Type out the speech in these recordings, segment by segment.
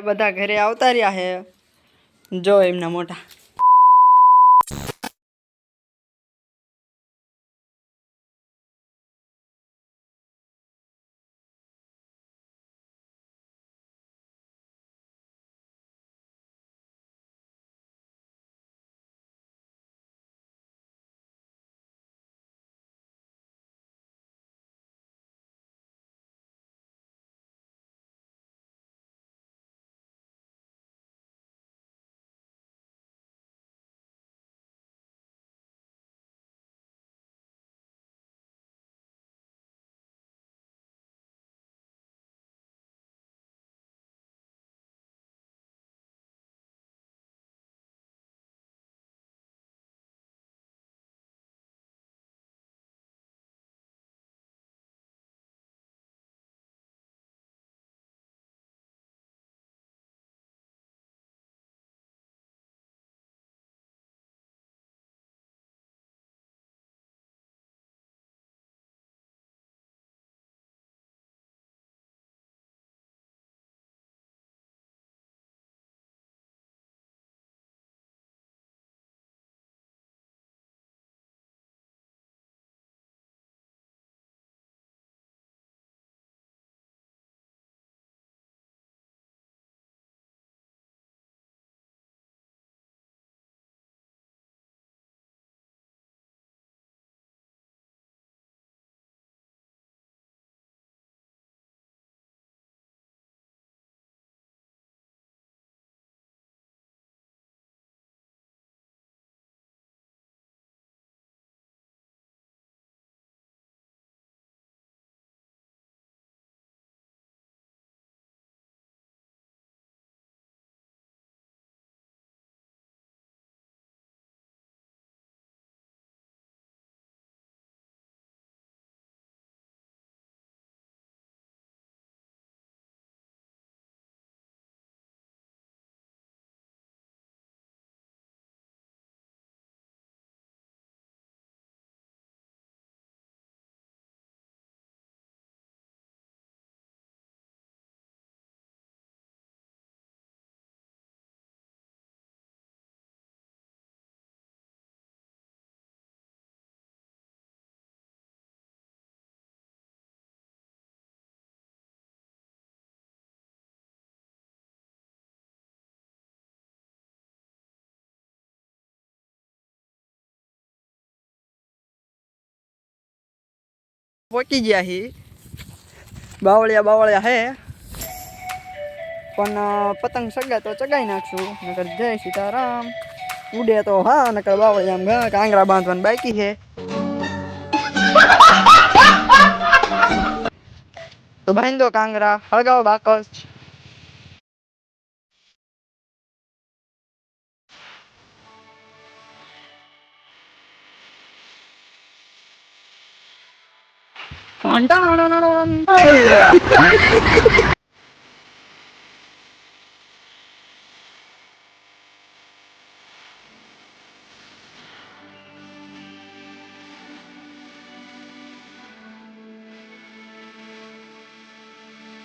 બધા ઘરે આવતા રહ્યા છે. જો એમના મોટા પહોંચી ગયા હી. બાવળિયા બાવળિયા હે. પણ પતંગ સગા તો ચગાઈ નાખશું. નકર જય સીતારામ. ઉડે તો હા, નકર બાવળિયા આમ કાંગરા બાંધવાનું બાકી છે તો બાંધો કાંગરા, હળગાવો બાકસ.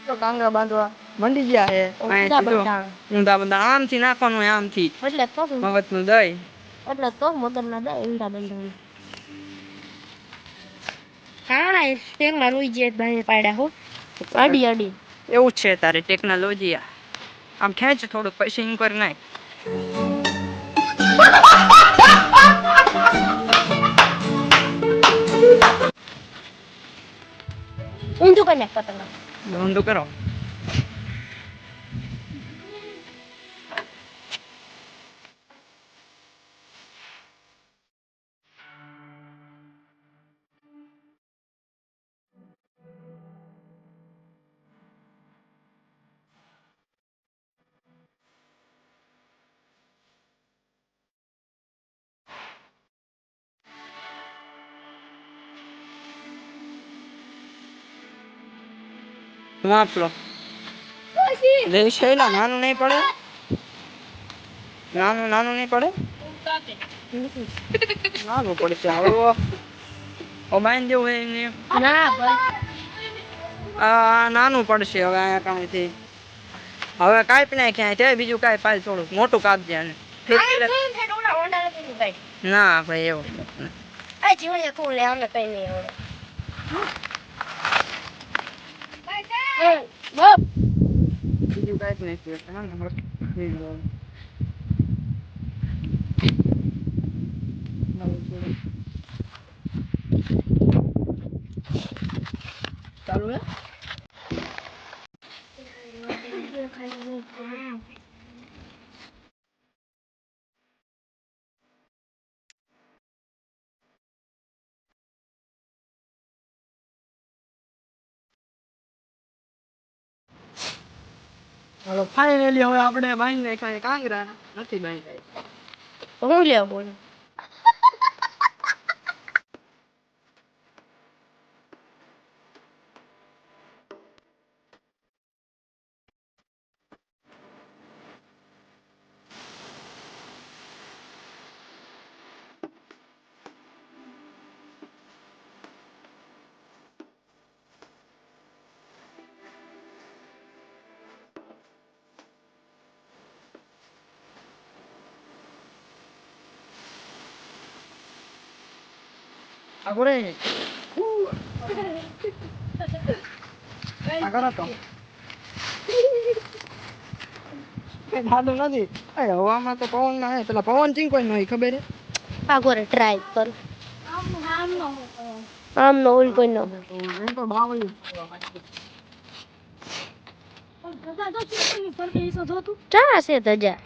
તો કાંગરા બાંધવા મંડી ગયા હે ઊંધા અહીંથી જો. બંધાણ. ઊંધા બંધા આમથી નાખવાનું હોય આમથી એટલે તો મગજનું દહીં એટલે તો મદરના દે ઊંધા બંધાણ હા ટેકનોલોજી ભાઈ પાડ્યા હો. અડી અડી એવું છે તારે ટેકનોલોજી આમ ખેંચ થોડુંક પછી કરી નાખ. ઊંધું કરી નાખ પતંગ ઊંધું કરો. વાંચ લો રે શૈલા નાનું નહીં પડે? નાનું નાનું નહીં પડે? નાનું પડશે હવે ઓ બાંધી દેવું હોય એમને. ના ભાઈ. આ નાનું પડશે હવે અહીંયા કાંઈથી. હવે કાપી નાખ્યા તે બીજું કાંઈ પાલ થોડુંક મોટું કાપજે આને ના ભાઈ એવું. બીજું કઈ નહીં નથી હા ને, બસ. ચાલુ હે હાલો ફાઇનલી હવે આપણે બાંધી નાખ્યા કાંગરા નથી બાંધ્યા હું લેવા બોલું આગળ આગળ હતો કઈ થાતું નથી અરે હવામાં તો પવન ના પેલા પવન ચીંક કોઈ નહીં ખબર હે આગળ ટ્રાય કર આમ નો ઓલ કોઈ નો તો ચા છે ધજા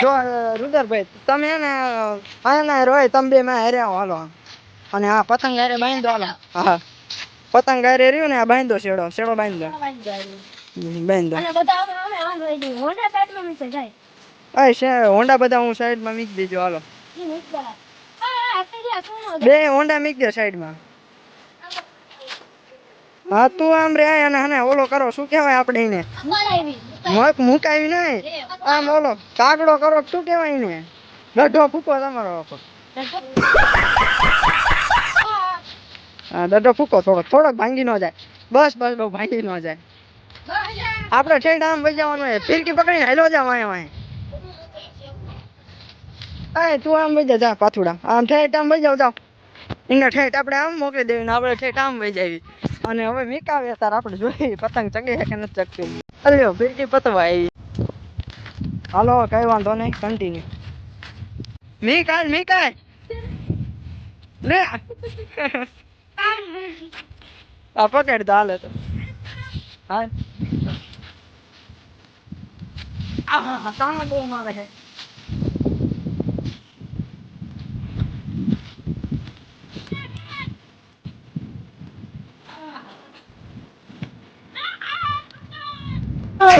જો રુદરભાઈ તમે ને આના રોય તમે બે માં હારે હાલો. અને આ પતંગ હારે બાંધો હાલો. હા. પતંગ હારે રહ્યું ને આ બાંધો શેડો શેડો બાંધો. બાંધો અય શે હોન્ડા બધા હું સાઈડમાં મીક દેજો હાલો. બે હોન્ડા મીક દે સાઈડમાં હા તું આમ રે અને હને ઓલો કરો શું કહેવાય આપણે એને? મોક મુકાવી આમ ઓલો કાગડો કરો શું કહેવાય ને ફૂકો તમારો ફૂકો થોડો થોડોક ભાંગી ન જાય. બસ બસ ભાંગી ન જાય. આપણે ઠેઠ આમ વહી જવાનું ફિરકી પકડીને હેલો જાવ વાય વાંહે. અય તું આમ બજા જા જા પાથુડા આમ ઠેઠ આમ બજાવ જાવ એને ઠેઠ આપણે આમ મોકલી દેવી ને આપણે ઠેઠ આમ બજાવી જાવી. અને હવે મીકાવે તાર આપણે જોઈએ પતંગ ચગે છે કે નથી ચગતી અલ્યો ફિરકી પતવા આવી હાલો કઈ વાંધો નહીં કન્ટિન્યુ મીકાય મીકાય લે આ પકડ તો હાલે તો હા આ બહુ મારે છે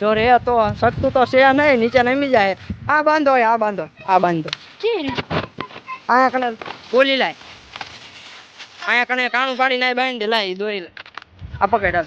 જો રે તો સસ્તું તો છે નહીં નીચે નમી જાય. આ બાંધો આ બાંધો આ બાંધો. અહીંયા કને બોલી લાય. અહીંયા કને કાણું પાડી નાય બાંધી લાય દોરી આ પકડ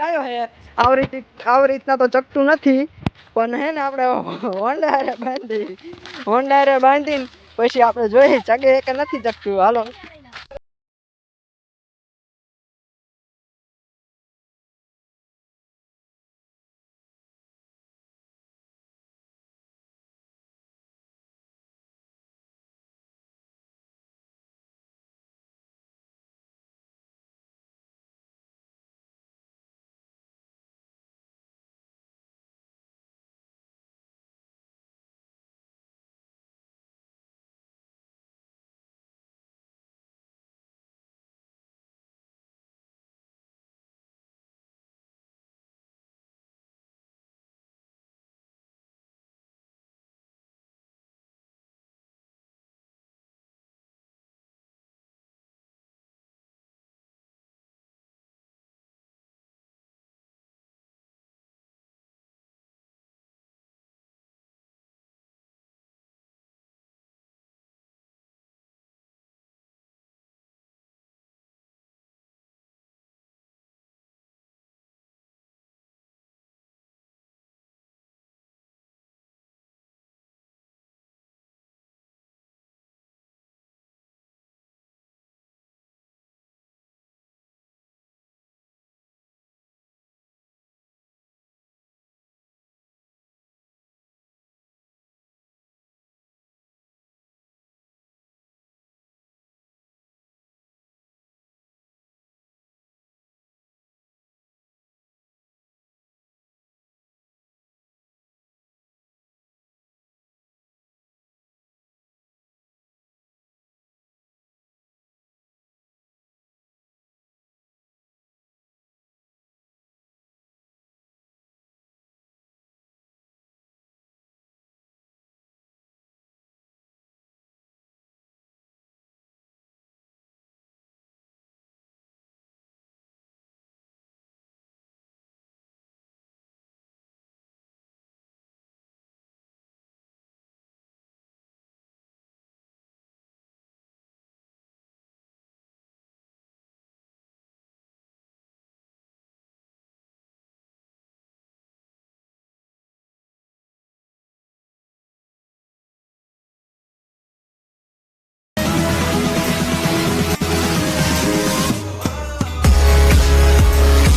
આવ્યો હે આવી રીતે આવી રીતના તો ચકતું નથી, પણ હે ને આપણે હોન્ડા બાંધી હોન્ડા હારે બાંધીને પછી આપણે જોઈએ ચગે કે નથી ચકતું. હાલો.